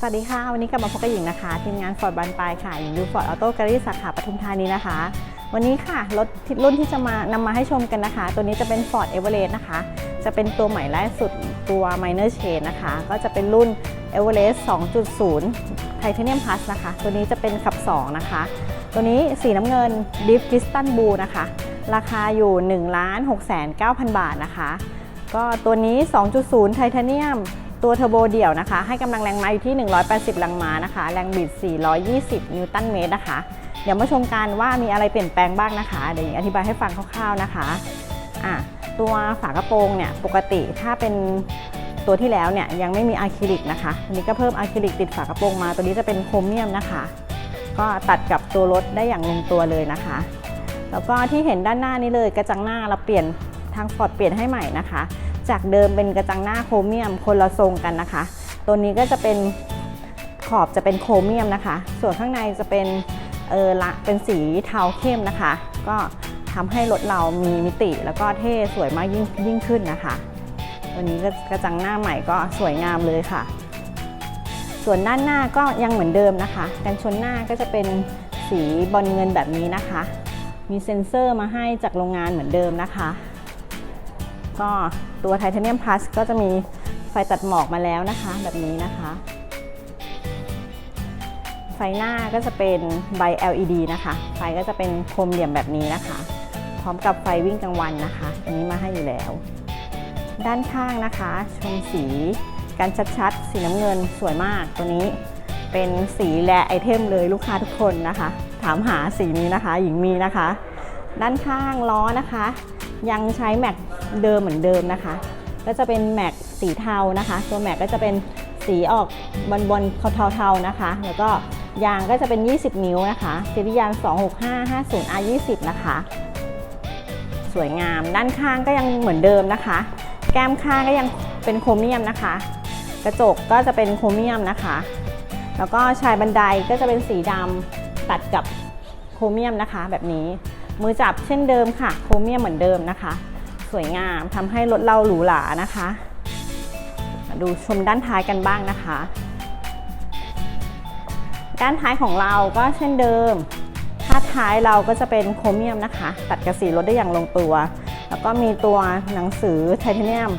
สวัสดีค่ะ วันนี้กลับมาพบกับหญิงนะคะทีมงานฟอร์ดบันปลายค่ะหญิงดูฟอร์ดออโต้แกลลี่สาขาปทุมธานีนะคะ วันนี้ค่ะรถรุ่นที่จะมานำมาให้ชมกันนะคะ ตัวนี้จะเป็น Ford Everest นะคะ จะเป็นตัวใหม่ล่าสุดตัว Minor Chain นะคะ ก็จะเป็นรุ่น Everest 2.0 Titanium Plus นะคะ ตัวนี้จะเป็นขับ 2 นะคะ ตัวนี้สีน้ำเงิน Deep Crystal Blue นะคะ ราคาอยู่ 1 6 9 0 0 0 บาทนะคะ ก็ตัวนี้ 2.0ไทเทเนียม ตัวเทอร์โบเดี่ยวนะคะ ให้กำลังแรงม้าอยู่ที่ 180 แรงม้านะคะ แรงบิด 420 นิวตันเมตรนะคะ เดี๋ยวมาชมกันว่ามีอะไรเปลี่ยนแปลงบ้างนะคะ เดี๋ยวอธิบายให้ฟังคร่าวๆนะคะอะตัวฝากระโปรงเนี่ยปกติถ้าเป็นตัวที่แล้วเนี่ยยังไม่มีอะคริลิกนะคะอันนี้ก็เพิ่มอะคริลิกติดฝากระโปรงมา ตัวนี้จะเป็นโครเมียมนะคะ ก็ตัดกับตัวรถได้อย่างลงตัวเลยนะคะ แล้วก็ที่เห็นด้านหน้านี้เลยกระจังหน้าเราเปลี่ยนทางฟอร์ดเปลี่ยนให้ใหม่นะคะ จากเดิมเป็นกระจังหน้าโครเมียมคนละทรงกันนะคะ ตัวนี้ก็จะเป็นขอบจะเป็นโครเมียมนะคะ ส่วนข้างในจะเป็นเออละเป็นสีเทาเข้มนะคะ ก็ทำให้รถเรามีมิติแล้วก็เท่สวยมากยิ่งยิ่งขึ้นนะคะ ตัวนี้ก็กระจังหน้าใหม่ก็สวยงามเลยค่ะ ส่วนด้านหน้าก็ยังเหมือนเดิมนะคะ กันชนหน้าก็จะเป็นสีบอลเงินแบบนี้นะคะ มีเซ็นเซอร์มาให้จากโรงงานเหมือนเดิมนะคะ ก็ตัวไทเทเนียมพลัสก็จะมีไฟตัดหมอกมาแล้วนะคะ แบบนี้นะคะ ไฟหน้าก็จะเป็นใบ LED นะคะ ไฟก็จะเป็นโคมเหลี่ยมแบบนี้นะคะ พร้อมกับไฟวิ่งกลางวันนะคะ อันนี้มาให้อยู่แล้ว ด้านข้างนะคะชมสีกันชัดๆ สีน้ำเงินสวยมากตัวนี้เป็นสีแลไอเทมเลยลูกค้าทุกคนนะคะ ถามหาสีนี้นะคะ หญิงมีนะคะ ด้านข้างล้อนะคะ ยังใช้แม็กเดิมเหมือนเดิมนะคะ ก็จะเป็นแม็กสีเทานะคะ ตัวแม็กก็จะเป็นสีออกบอลบอลเทาๆนะคะ แล้วก็ยางก็จะเป็น 20 นิ้วนะคะซีรีส์ยาง 26550 R20 นะคะ สวยงาม ด้านข้างก็ยังเหมือนเดิมนะคะ แก้มข้างก็ยังเป็นโครเมียมนะคะ กระจกก็จะเป็นโครเมียมนะคะ แล้วก็ชายบันไดก็จะเป็นสีดำตัดกับโครเมียมนะคะแบบนี้ มือจับเช่นเดิมค่ะ โครเมียมเหมือนเดิมนะคะ สวยงามทำให้รถเราหรูหรานะคะมาดูชมด้านท้ายกันบ้างนะคะ ด้านท้ายของเราก็เช่นเดิมถ้าท้ายเราก็จะเป็นโครเมียมนะคะ ตัดกับสีรถได้อย่างลงตัว แล้วก็มีตัวหนังสือไทเทเนียม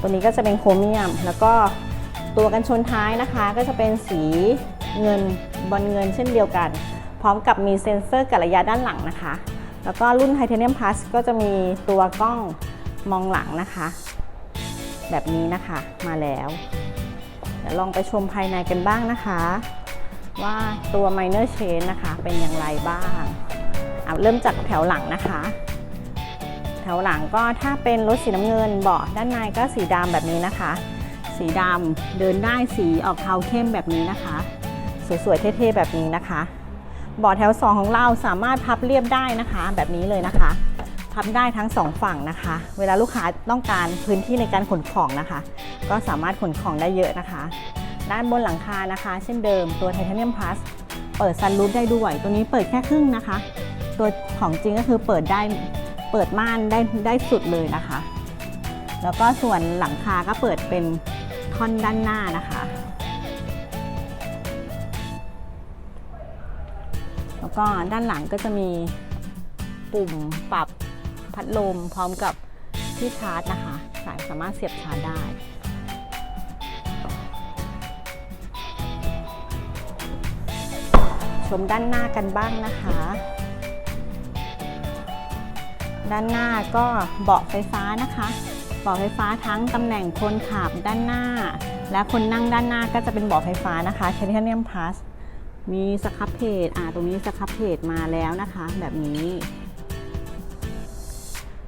ตัวนี้ก็จะเป็นโครเมียม แล้วก็ตัวกันชนท้ายนะคะ ก็จะเป็นสีเงินบอลเงินเช่นเดียวกัน พร้อมกับมีเซ็นเซอร์กับระยะด้านหลังนะคะ แล้วก็รุ่นไทเทเนียมพลัสก็จะมีตัวกล้องมองหลังนะคะ แบบนี้นะคะมาแล้ว เดี๋ยวลองไปชมภายในกันบ้างนะคะ ว่าตัว minor chain นะคะเป็นอย่างไรบ้างเอาเริ่มจากแถวหลังนะคะ แถวหลังก็ถ้าเป็นรถสีน้ำเงินเบาะด้านในก็สีดำแบบนี้นะคะ สีดำเดินได้สีออกเทาเข้มแบบนี้นะคะ สวยๆเท่ๆแบบนี้นะคะ เบาะแถว 2 ของเราสามารถพับเรียบได้นะคะ แบบนี้เลยนะคะ พับได้ทั้งสองฝั่งนะคะ เวลาลูกค้าต้องการพื้นที่ในการขนของนะคะ ก็สามารถขนของได้เยอะนะคะ ด้านบนหลังคานะคะ เช่นเดิมตัวไทเทเนียมพลัสเปิดซันรูฟได้ด้วยตัวนี้เปิดแค่ครึ่งนะคะ ตัวของจริงก็คือเปิดได้เปิดม่านได้ได้สุดเลยนะคะ แล้วก็ส่วนหลังคาก็เปิดเป็นท่อนด้านหน้านะคะ ก็ด้านหลังก็จะมีปุ่มปรับพัดลมพร้อมกับที่ชาร์จนะคะ สายสามารถเสียบชาร์จได้ ชมด้านหน้ากันบ้างนะคะ ด้านหน้าก็เบาะไฟฟ้านะคะเบาะไฟฟ้าทั้งตำแหน่งคนขับด้านหน้า และคนนั่งด้านหน้าก็จะเป็นเบาะไฟฟ้านะคะ Titanium Plus มีสครับเพจอ่าตรงนี้สครับเพจมาแล้วนะคะ แบบนี้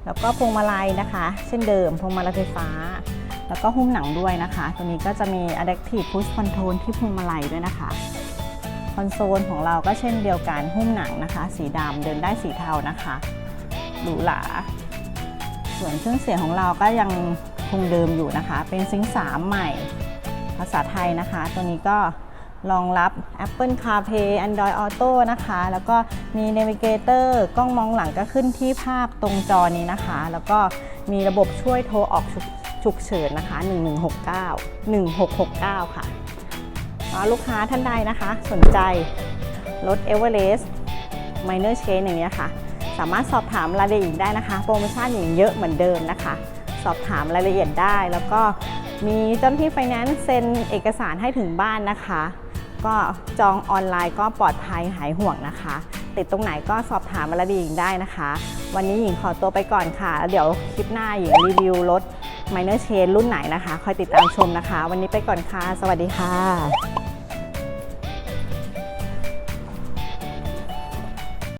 แล้วก็พวงมาลัยนะคะ เช่นเดิมพวงมาลัยไฟฟ้า แล้วก็หุ้มหนังด้วยนะคะ ตัวนี้ก็จะมี Adaptive Push Control ที่พวงมาลัยด้วยนะคะคอนโซลของเราก็เช่นเดียวกันหุ้มหนังนะคะ สีดำเดินได้สีเทานะคะหรูหราส่วนเครื่องเสียงของเราก็ยังคงเดิมอยู่นะคะ เป็นซิงค์3ใหม่ ภาษาไทยนะคะ ตัวนี้ก็ รองรับ Apple CarPlay Android Auto นะคะ แล้วก็มี Navigator กล้องมองหลังก็ขึ้นที่ภาพตรงจอนี้นะคะ แล้วก็มีระบบช่วยโทรออกฉุกเฉินนะคะ 1169 1669 ค่ะอ่าลูกค้าท่านใดนะคะ สนใจรถ e v e r e s t Minor Change อย่างนี้ค่ะ สามารถสอบถามรายละเอียดได้นะคะ โปรโมชั่นอย่างเยอะเหมือนเดิมนะคะ สอบถามรายละเอียดได้แล้วก็มีเจ้าหน้าที่ไฟแนนซ์เซ็นเอกสารให้ถึงบ้านนะคะ ก็จองออนไลน์ก็ปลอดภัยหายห่วงนะคะ ติดตรงไหนก็สอบถามมาละเอียดได้นะคะ วันนี้หญิงขอตัวไปก่อนค่ะแล้วเดี๋ยวคลิปหน้าหญิงรีวิวรถ Minor chain รุ่นไหนนะคะ คอยติดตามชมนะคะ วันนี้ไปก่อนค่ะ สวัสดีค่ะ